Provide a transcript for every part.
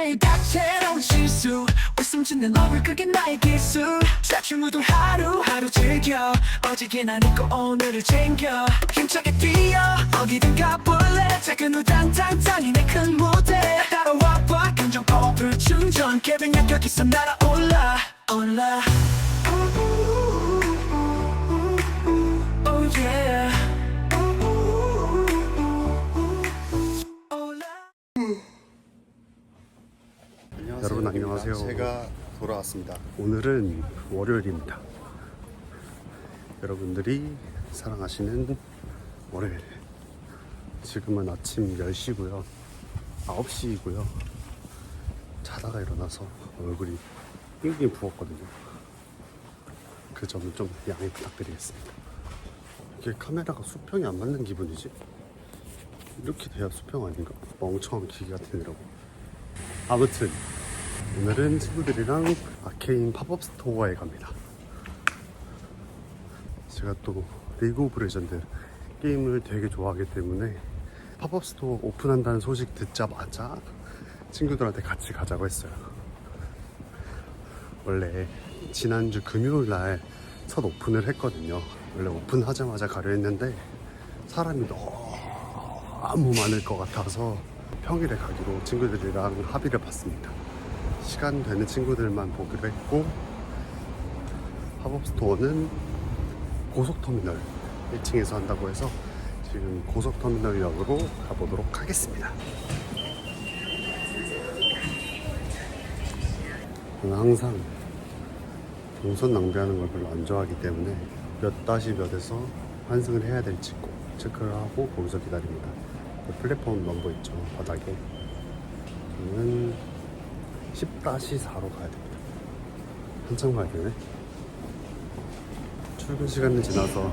매일 다채로운 실수 웃음 짓는 얼굴 그게 나의 기술. 사춘무도 하루하루 즐겨. 어제게 난 잊고 오늘을 챙겨. 힘차게 뛰어. 어디든 가볼래. 작은 우당탕탕이 내 큰 무대. 따라와 봐. 감정 버블 충전. 개변력 여기서 날아올라. 올라 안녕하세요. 여러분 안녕하세요. 제가 돌아왔습니다. 오늘은 월요일입니다. 여러분들이 사랑하시는 월요일. 지금은 아침 10시고요. 9시이고요. 자다가 일어나서 얼굴이 빙빙 부었거든요. 그 점은 좀 양해 부탁드리겠습니다. 이게 카메라가 수평이 안 맞는 기분이지? 이렇게 돼야 수평 아닌가? 멍청한 기계 같은 애라고. 아무튼 오늘은 친구들이랑 아케인 팝업 스토어에 갑니다. 제가 또 리그 오브 레전드 게임을 되게 좋아하기 때문에 팝업 스토어 오픈한다는 소식 듣자마자 친구들한테 같이 가자고 했어요. 원래 지난주 금요일 날 첫 오픈을 했거든요. 원래 오픈하자마자 가려 했는데 사람이 너무 많을 것 같아서 평일에 가기로 친구들이랑 합의를 봤습니다. 시간 되는 친구들만 보기로 했고 팝업 스토어는 고속터미널 1층에서 한다고 해서 지금 고속터미널역으로 가보도록 하겠습니다. 저는 항상 동선 낭비하는 걸 별로 안 좋아하기 때문에 몇 다시 몇에서 환승을 해야 될지 꼭 체크를 하고 거기서 기다립니다. 그 플랫폼 넘버 있죠 바닥에 저는 10-4로 가야 됩니다. 한참 가야 되네. 출근 시간이 지나서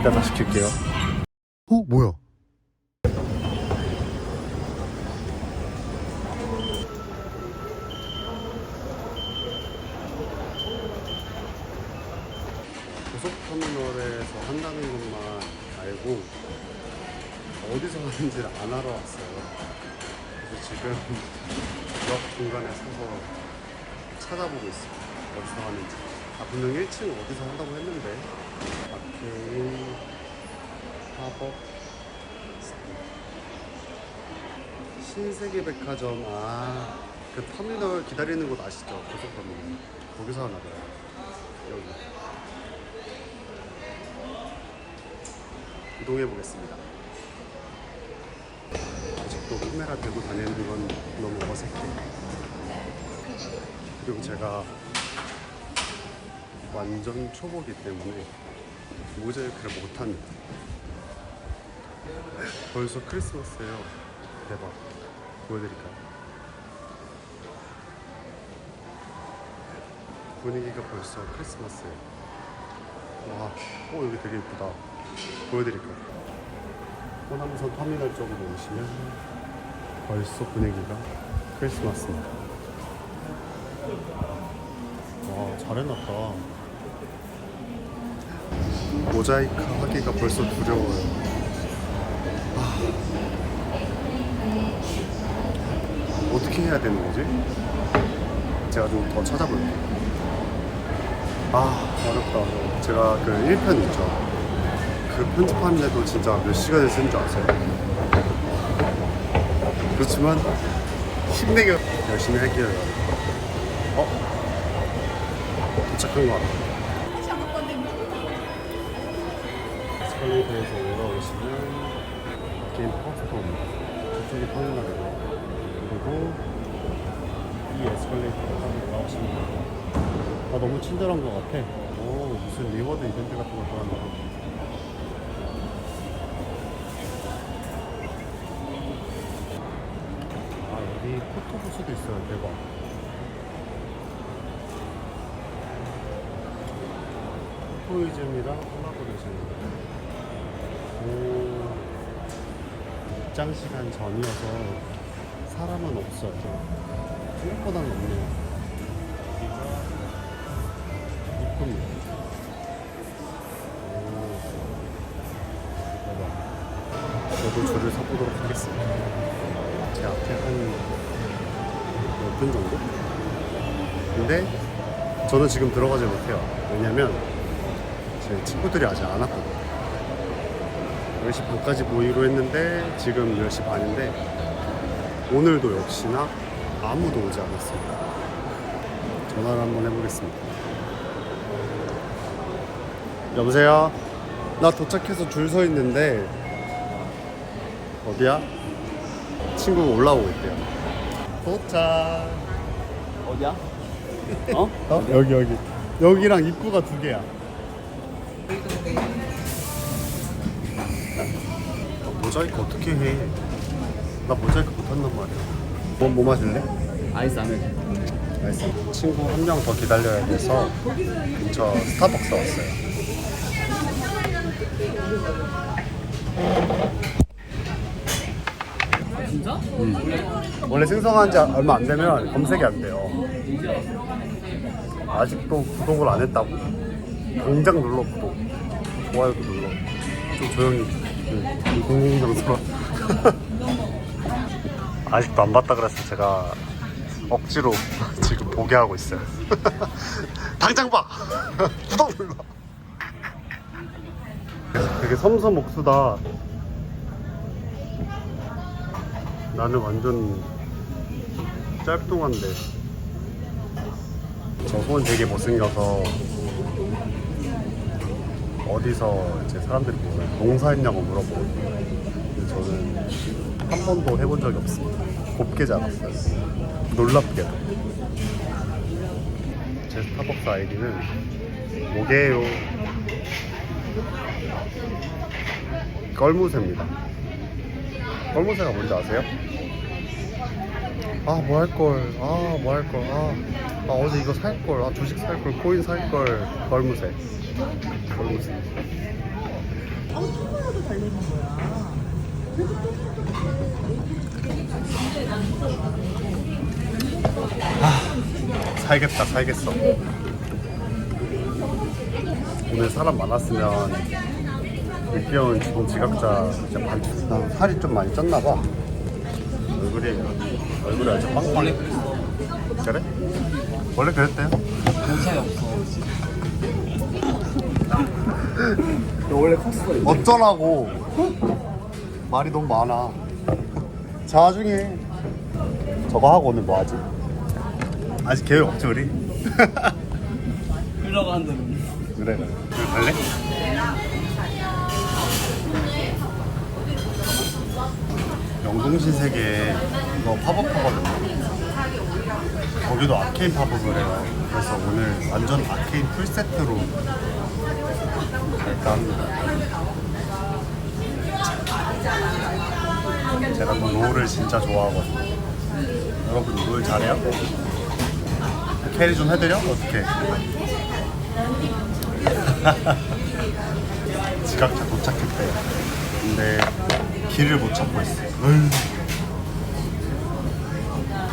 이따 다시 킬게요. 어? 뭐야? 신세계 백화점. 아, 그 터미널 기다리는 곳 아시죠? 고속터미널. 거기서 하나 봐요. 여기. 이동해 보겠습니다. 아직도 카메라 들고 다니는 건 너무 어색해. 그리고 제가 완전 초보기 때문에 모자이크를 못합니다. 벌써 크리스마스예요. 대박. 보여드릴까요? 분위기가 벌써 크리스마스예요. 와, 어 여기 되게 이쁘다. 보여드릴까요? 호남선 터미널 쪽으로 오시면 벌써 분위기가 크리스마스입니다. 와, 잘 해놨다. 모자이크 하기가 벌써 두려워요. 어떻게 해야 되는 거지? 제가 좀 더 찾아볼게요. 아, 어렵다. 제가 그 1편 있죠. 그 편집하는데도 진짜 몇 시간을 쓴줄 아세요? 그렇지만 힘내게 열심히 할게요. 어? 도착한 것 같아요. 에스컬레이터에서 올라오시면 게임 퍼스트입니다. 저쪽이 터미널이고 그리고 이 에스컬레이터를 타고 올라오시면. 아 너무 친절한 것 같아. 오 무슨 리워드 이벤트 같은 걸 하나 봐. 아 여기 포토부스도 있어요 대박 포토이즘이랑 콜라보레이션 오 입장 시간 전이어서 사람은 없어요 생각보다는 없네요 오 대박 저도 줄을 서보도록 하겠습니다. 제 앞에 한몇분 정도? 근데 저는 지금 들어가지 못해요. 왜냐면 제 친구들이 아직 안 왔거든요. 10시 반까지 모이기로 했는데 지금 10시 반인데 오늘도 역시나 아무도 오지 않았습니다. 전화를 한번 해보겠습니다. 여보세요? 나 도착해서 줄 서 있는데 어디야? 친구가 올라오고 있대요. 도착. 어디야? 어? 어? 여기 여기. 여기랑 입구가 두 개야. 아, 모자이크 어떻게 해? 나 모자이크 못 한단 말이야. 뭐, 뭐 마실래? 아이스 아메 알겠어. 친구 한 명 더 기다려야 돼서 근처 스타벅스 왔어요. 진짜? 원래 생성한 지 얼마 안 되면 검색이 안 돼요. 아직도 구독을 안 했다고? 당장 눌러 구독. 좋아요도 눌러. 좀 조용히. 그, 공공장소라. 아직도 안 봤다 그래서 제가 억지로 지금 보게 하고 있어요. 당장 봐! 구독 눌러! 되게 섬섬 옥수다. 나는 완전 짧뚱한데 저손 되게 못생겨서 어디서 이제 사람들이 보면 농사했냐고 물어보거든요 근데 저는 한 번도 해본 적이 없습니다 곱게 자랐어요. 놀랍게도. 제 스타벅스 아이디는 뭐게요. 껄무새입니다. 껄무새가 뭔지 아세요? 아 뭐 할걸. 아 뭐 할걸. 아, 아 어제 이거 살걸. 아 주식 살걸. 코인 살걸. 걸무새. 걸무새 아 살겠다 살겠어. 오늘 사람 많았으면 늦게온 지금 지각자 진짜 반난 살이 좀 많이 쪘나 봐. 얼굴이 얼굴이 아주 빵빵해. 그래? 원래 그랬대요? 별 차이 없어. 너 원래 컸어 어쩌라고. 말이 너무 많아 자중해 저거 하고 오늘 뭐 하지? 아직 계획 없지 우리? 흘러가는 대로 그래 그래 그래 갈래? 영동신 세계 이거 팝업 하거든요 거기도 아케인 팝업을 해요 그래서 오늘 완전 아케인 풀세트로 갈까 합니다 제가 또 롤을 진짜 좋아하거든요 여러분 롤 잘해요? 캐리 좀 해드려? 어떻게? 지각차 도착했대요. 근데 길을 못 찾고 있어. 어휴.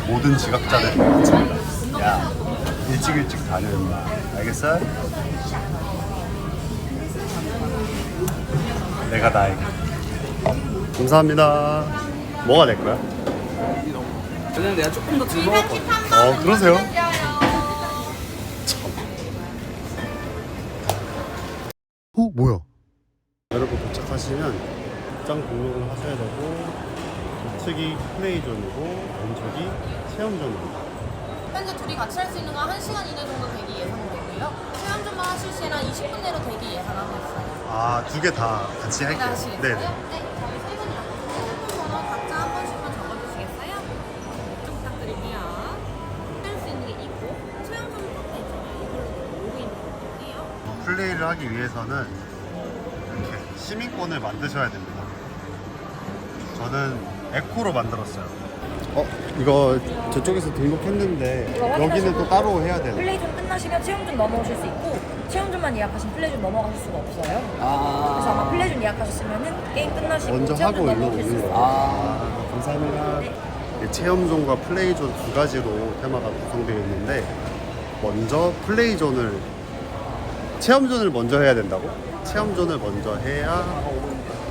모든 지각자들 마찬가지입니다. 야, 일찍 일찍 다녀 임마. 알겠어? 내가 나에게. 감사합니다. 뭐가 될 거야? 그냥 내가 조금 더덜 먹었거든 어, 그러세요? 참. 어, 뭐야? 여러분 도착하시면 입장 등록을 하셔야 되고 우측이 플레이존이고 왼쪽이 체험존입니다. 현재 둘이 같이 할 수 있는 건 1시간 이내 정도 대기 예상되고요. 체험좀만 하실 시에는 20분 내로 대기 예상하고 있어요. 아, 두 개 다 같이 할게요. 하시겠어요? 네 플레이를 하기 위해서는 이렇게 시민권을 만드셔야 됩니다. 저는 에코로 만들었어요. 어, 이거 저쪽에서 등록했는데 여기는 또 따로 해야 되나요? 플레이 좀 끝나시면 체험 좀 넘어오실 수 있고 체험 좀만 예약하시면 플레이 좀 넘어가실 수가 없어요. 그래서 아마 아, 플레이 좀 예약하셨으면은 게임 끝나시고 먼저 체험 하고 일로 넘어오실 수 오는 있어요. 거예요. 아. 감사합니다. 네, 체험존과 플레이존 두 가지로 테마가 구성되어 있는데 먼저 플레이존을 체험존을 먼저 해야 된다고? 체험존을 먼저 해야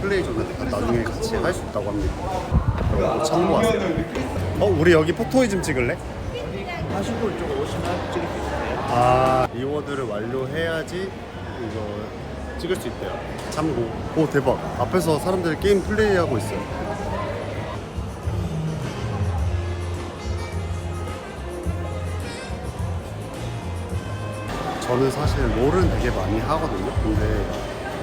플레이 존을 나중에 같이 할 수 있다고 합니다. 그거 참고하세요. 어, 우리 여기 포토이즘 찍을래? 하시고 이쪽으로 오시면 찍을 수 있어요. 아, 리워드를 완료해야지 이거 찍을 수 있대요. 참고. 오, 대박. 앞에서 사람들이 게임 플레이하고 있어요. 저는 사실 롤은 되게 많이 하거든요. 근데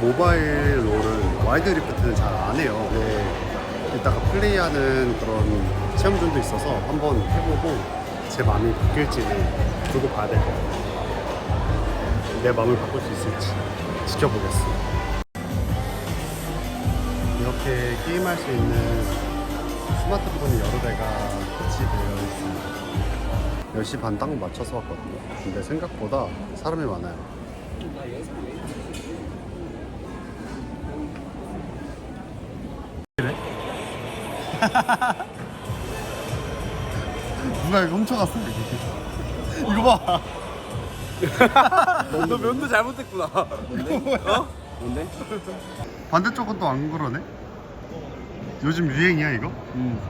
모바일 롤은 와이드 리프트는 잘 안 해요. 근데 이따가 플레이하는 그런 체험존도 있어서 한번 해보고 제 마음이 바뀔지는 두고 봐야 될 것 같아요. 내 마음을 바꿀 수 있을지 지켜보겠습니다. 이렇게 게임할 수 있는 스마트폰이 여러 대가 배치되어 있습니다. 10시 반 딱 맞춰서 왔거든요. 근데 생각보다 사람이 많아요. 누가 이거 훔쳐갔어? 이거 봐. 너 면도 잘못했구나. 뭔데? 어? 뭔데? 반대쪽은 또 안 그러네? 요즘 유행이야 이거? 음.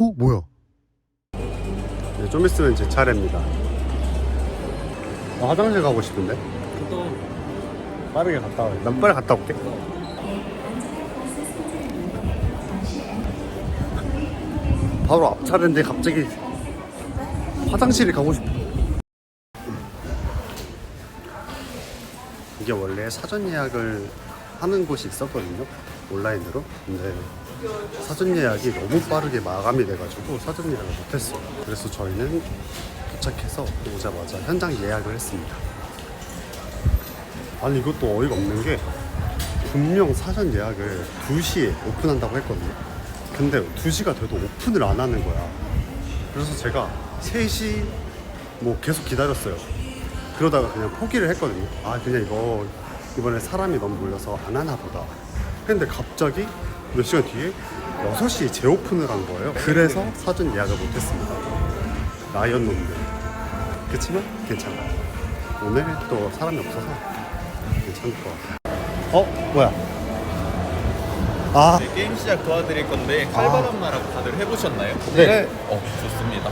어 뭐야? 네, 좀 있으면 제 차례입니다. 나 화장실 가고 싶은데? 또 빠르게 갔다 와. 난 빨리 갔다 올게. 바로 앞 차례인데 갑자기 화장실에 가고 싶어. 이게 원래 사전 예약을 하는 곳이 있었거든요. 온라인으로. 근데 사전 예약이 너무 빠르게 마감이 돼가지고 사전 예약을 못했어요. 그래서 저희는 도착해서 오자마자 현장 예약을 했습니다. 아니 이것도 어이가 없는 게 분명 사전 예약을 2시에 오픈한다고 했거든요. 근데 2시가 돼도 오픈을 안 하는 거야. 그래서 제가 3시 뭐 계속 기다렸어요. 그러다가 그냥 포기를 했거든요. 아 그냥 이거 이번에 사람이 너무 몰려서 안 하나 보다. 근데 갑자기 몇 시간 뒤에 6시에 재오픈을 한 거예요 그래서 사전 예약을 못했습니다 나연 놈들 그치만 괜찮아요 오늘 또 사람이 없어서 괜찮을 것 같아요. 어? 뭐야? 아, 네, 게임 시작 도와드릴 건데 칼바람 나라고 다들 해보셨나요? 네. 어 좋습니다.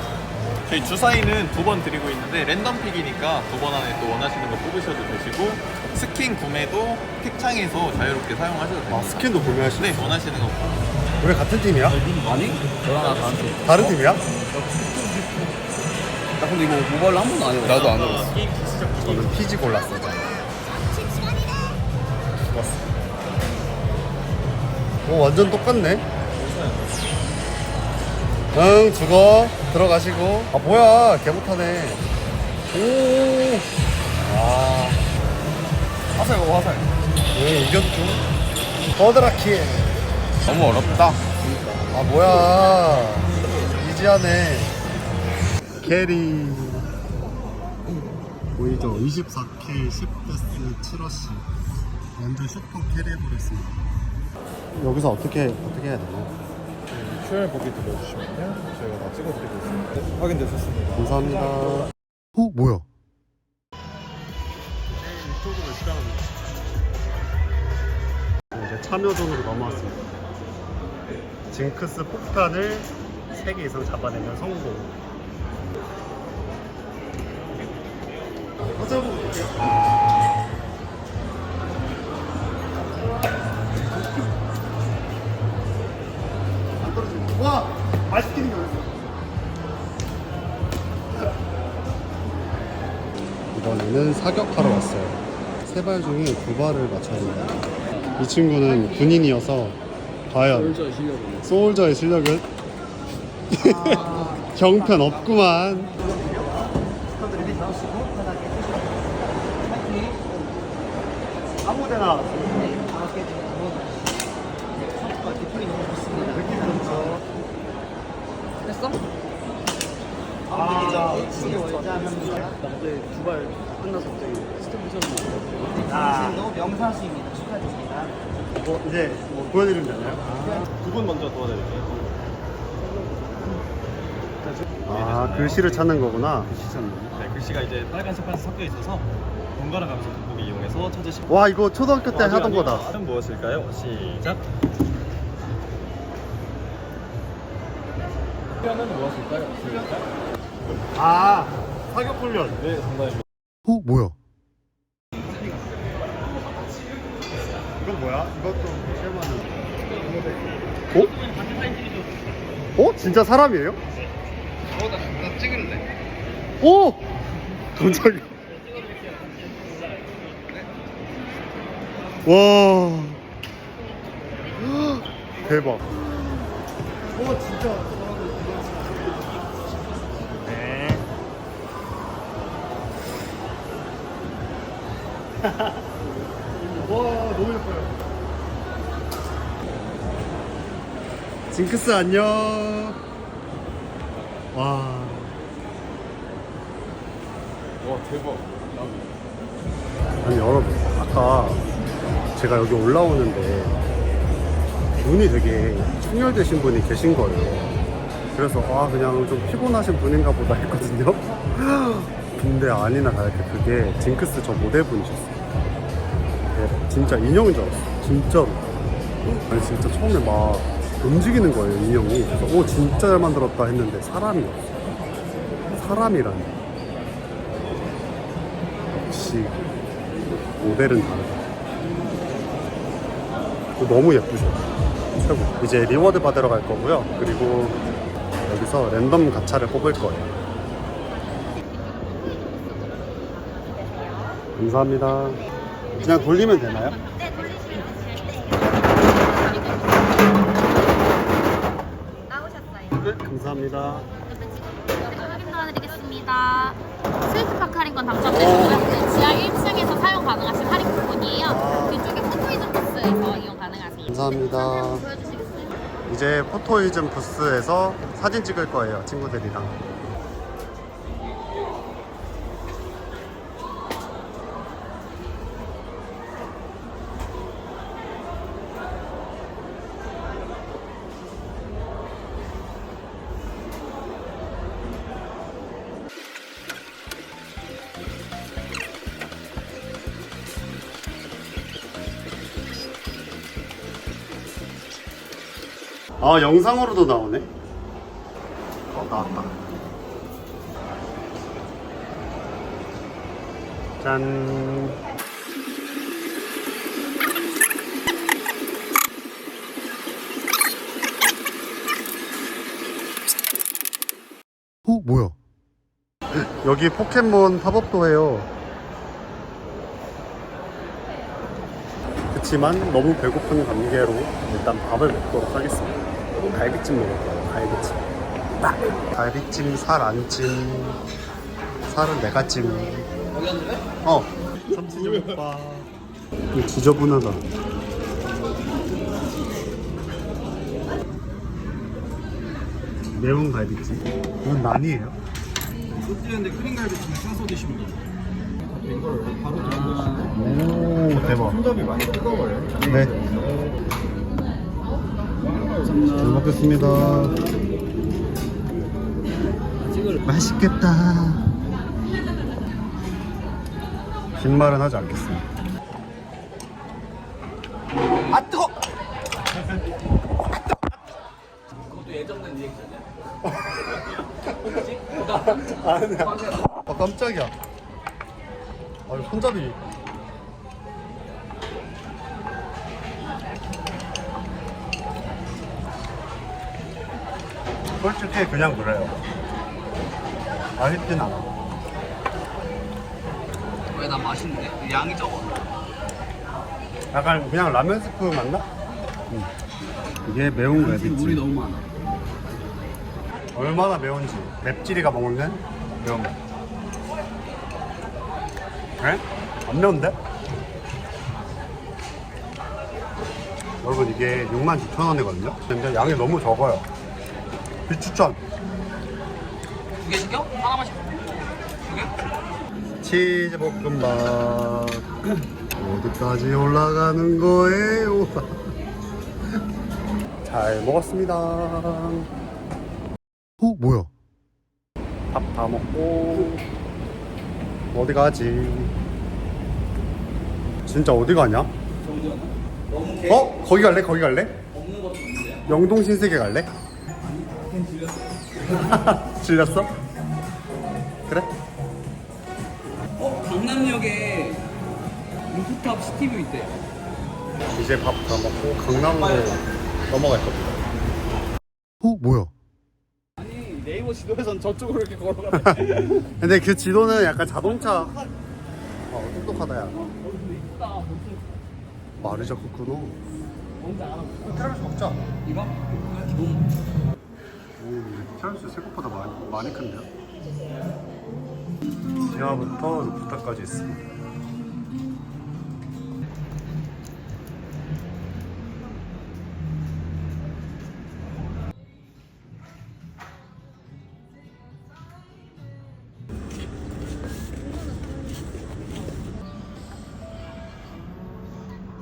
저희 주사위는 두 번 드리고 있는데 랜덤 픽이니까 두 번 안에 또 원하시는 거 뽑으셔도 되시고 스킨 구매도 픽창에서 자유롭게 사용하셔도 됩니다. 아 스킨도 구매하시 네 원하시는 거 우리 같은 팀이야? 아니? 저랑 나 다른 팀. 다른 팀이야? 나 근데 이거 모바일로 한 번도 안 해봤어. 나도 안 해봤어. 저는 피지 골랐어. 오 완전 똑같네. 응 죽어 들어가시고. 아 뭐야 개 못하네. 오. 아. 화살 고 화살. 응 이겼죠. 버드라키. 너무 어렵다. 아 뭐야 이지하네 캐리 보이죠 24K 10데스 7러시 완전 슈퍼 캐리 해버렸습니다 여기서 어떻게 어떻게 해야 되나 QR 보기 눌러주시면요. 저희가 다 찍어드리고 있습니다. 확인되셨습니다. 감사합니다. 어 뭐야? 이쪽으로 시작합니다 이제 참여존으로 넘어왔습니다. 징크스 폭탄을 3개 이상 잡아내면 성공. 화장고 볼게요 와! 맛있게 생겼어 이번에는 사격하러 왔어요. 세 발 중에 두 발을 맞춰야 됩니다. 이 친구는 군인이어서 과연. 소울저의 실력은 경편 없구만. 아무데나. 아, 근데 두발 끝나서 갑자기 시험 아, 너무 명사수입니다. 축하드립니다. 뭐 이제 뭐 보여드리면 되나요? 두분 먼저 도와드릴게요 아, 글씨를 찾는 거구나. 네 글씨가 이제 빨간색 빨간색 섞여 있어서 번갈아 가면서 돋보기 이용해서 찾으시면 와 이거 초등학교 때 하던 거다 다른 무엇일까요? 시작. 표현은 무엇일까요? 아 사격 훈련 네, 정답입니다. 어 뭐야 이건 뭐야? 이것도 실마는 어? 어? 진짜 사람이에요? 어? 나, 나 찍을래 오! 깜짝이야 와 대박 와 진짜 너무 예뻐요. 징크스 안녕. 와. 와 대박. 아니 여러분 아까 제가 여기 올라오는데 눈이 되게 충혈되신 분이 계신 거예요. 그래서 아 그냥 좀 피곤하신 분인가 보다 했거든요. 근데 아니나 다를게 그게 징크스 저 모델분이셨어요. 진짜 인형인 줄 알았어. 진짜로. 아니 진짜 처음에 막 움직이는 거예요 인형이. 그래서 오 진짜 잘 만들었다. 했는데 사람이었어. 사람이라니. 역시 모델은 다르다. 너무 예쁘죠. 최고. 이제 리워드 받으러 갈 거고요. 그리고 여기서 랜덤 가차를 뽑을 거예요. 감사합니다 그냥 돌리면 되나요? 네, 돌리시면 되실 나오셨어요. 네 감사합니다 확인 도와드리겠습니다. 스위트파크 할인권 당첨되셨고요. 네, 지하 1층에서 사용 가능하신 할인 쿠폰이에요. 뒤쪽에 포토이즘 부스에서 이용 가능하세요. 감사합니다 보여주시겠어요? 이제 포토이즘 부스에서 사진 찍을 거예요 친구들이랑 아 영상으로도 나오네? 어 나왔다. 짠. 어 뭐야? 여기 포켓몬 팝업도 해요. 그치만 너무 배고픈 관계로 일단 밥을 먹도록 하겠습니다. 갈비찜 먹을 거예요. 갈비찜. 갈비찜, 살 안 찜, 살은 내가 찜. 어. 참치전 오빠. 지저분하다. 매운 갈비찜. 이건 난이에요. 소띠는데 크림 갈비찜 싸서 드시면 돼요. 이거를 바로 드셔보시고 오 대박. 손잡이 많이 뜨거워요. 네. 잘 먹겠습니다. 맛있겠다. 긴 말은 하지 않겠습니다. 아 뜨거! 그것도 예정된 리액션이야. 아니야. 아 깜짝이야. 아 손잡이. 솔직히 그냥 그래요. 맛있진 않아. 왜난 맛있는데? 양이 적어. 약간 그냥 라면 스프 맞나? 응. 이게 매운 물이 갈비찜. 너무 많아. 얼마나 매운지 맵찔이가 먹는 매운 거. 에? 안 매운데? 여러분 이게 69,000 원이거든요? 근데 양이 너무 적어요. 비추천. 두 개 시켜? 하나만 시켜. 두 개? 치즈 볶음밥. 어디까지 올라가는 거예요? 잘 먹었습니다. 어, 뭐야? 밥 다 먹고 어디 가지? 진짜 어디 가냐? 어? 거기 갈래? 거기 갈래? 영동 신세계 갈래? 질렸어? 그래? 어? 강남역에 루프탑 시티뷰 있대 이제 밥 다 먹고 강남으로 넘어갈 겁니다. 어? 뭐야? 아니 네이버 지도에선 저쪽으로 이렇게 걸어가네 근데 그 지도는 약간 자동차 어 똑똑하다 야 말을 자꾸 끊어 티라미수 먹자 이거? 기본 오, 티라미수 생각보다 많이, 많이 큰데요? 지하부터 루프탑까지 있습니다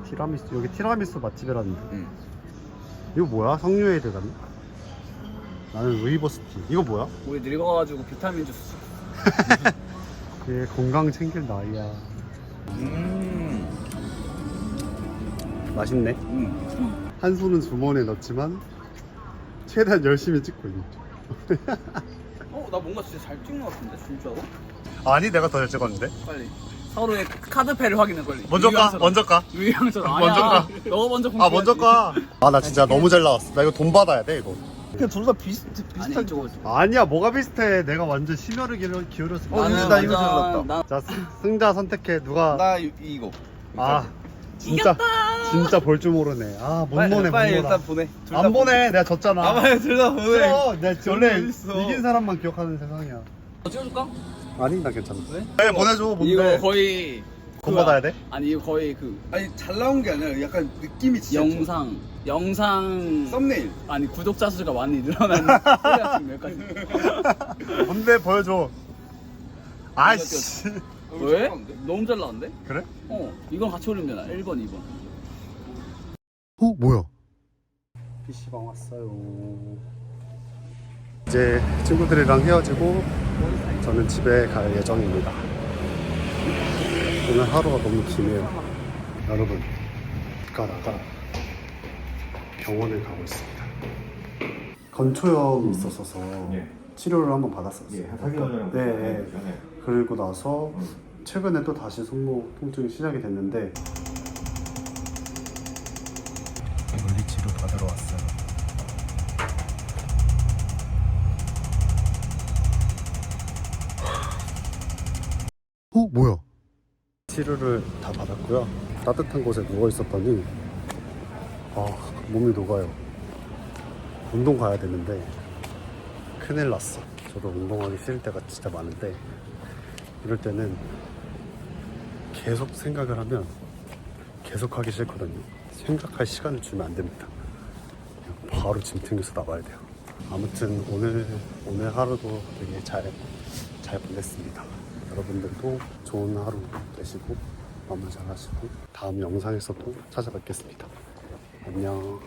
티라미수 여기 티라미수 맛집이라는데 응. 이거 뭐야? 석류에 들어갔네 나는 루이버스티 이거 뭐야? 우리 늙어가지고 비타민 주스 얘 건강 챙길 나이야. 음. 맛있네. 음. 한 손은 주머니에 넣지만 최대한 열심히 찍고 있는 어? 나 뭔가 진짜 잘 찍는 것 같은데 진짜로? 아니 내가 더 잘 찍었는데? 빨리. 서로의 카드패를 확인해 빨리. 먼저 가. 먼저 가. 유희왕처럼. 아니야. 먼저 가. 너가 먼저 아 먼저 가아 나 진짜 너무 잘 나왔어. 나 이거 돈 받아야 돼 이거 그냥 둘 다 비슷 아니 이쪽으로 아니야 뭐가 비슷해 내가 완전 심혈을 기울- 기울였어 어, 근데 나 이거 잘났다. 나- 자 승- 승자 선택해 누가 나 이- 이거. 아 진짜 진짜 볼 줄 모르네 아 못 빨리, 보네 빨리 못 일단 보내. 둘안다 보내 내가 졌잖아 아, 빨리 둘다 보내. 싫어 내가 원래. 이긴 사람만 기억하는 세상이야 어, 찍어줄까? 아니 나 괜찮아 왜? 네 보내줘 뭔데 이거 거의 돈. 받아야 돼? 아니 이거 거의 그 아니 잘 나온 게 아니라 약간 느낌이 진짜 영상 영상 썸네일. 아니 구독자 수가 많이 늘어나는 소리가 지금 여기까지. 뭔데? 보여줘. 아이씨. 왜? 너무 잘 나왔는데? 그래? 어 이건 같이 올리면 되나? 1번 2번. 어 뭐야? PC방 왔어요. 이제 친구들이랑 헤어지고 저는 집에 갈 예정입니다. 오늘 하루가 너무 기네요. 여러분 가다가 병원을 가고 있습니다 건초염이 있었어서 치료를 한번 받았었어요 네, 네. 그리고 나서 최근에 또 다시 손목 통증이 시작이 됐는데 물리치료 받으러 왔어요. 어 뭐야? 치료를 다 받았고요. 따뜻한 곳에 누워 있었더니 아 몸이 녹아요. 운동 가야 되는데 큰일 났어. 저도 운동하기 싫을 때가 진짜 많은데 이럴 때는 계속 생각을 하면 계속 하기 싫거든요. 생각할 시간을 주면 안 됩니다. 바로 짐 챙겨서 나가야 돼요. 아무튼 오늘 오늘 하루도 되게 잘잘 보냈습니다. 여러분들도 좋은 하루 되시고 마무리 잘 하시고 다음 영상에서 또 찾아뵙겠습니다. 안녕.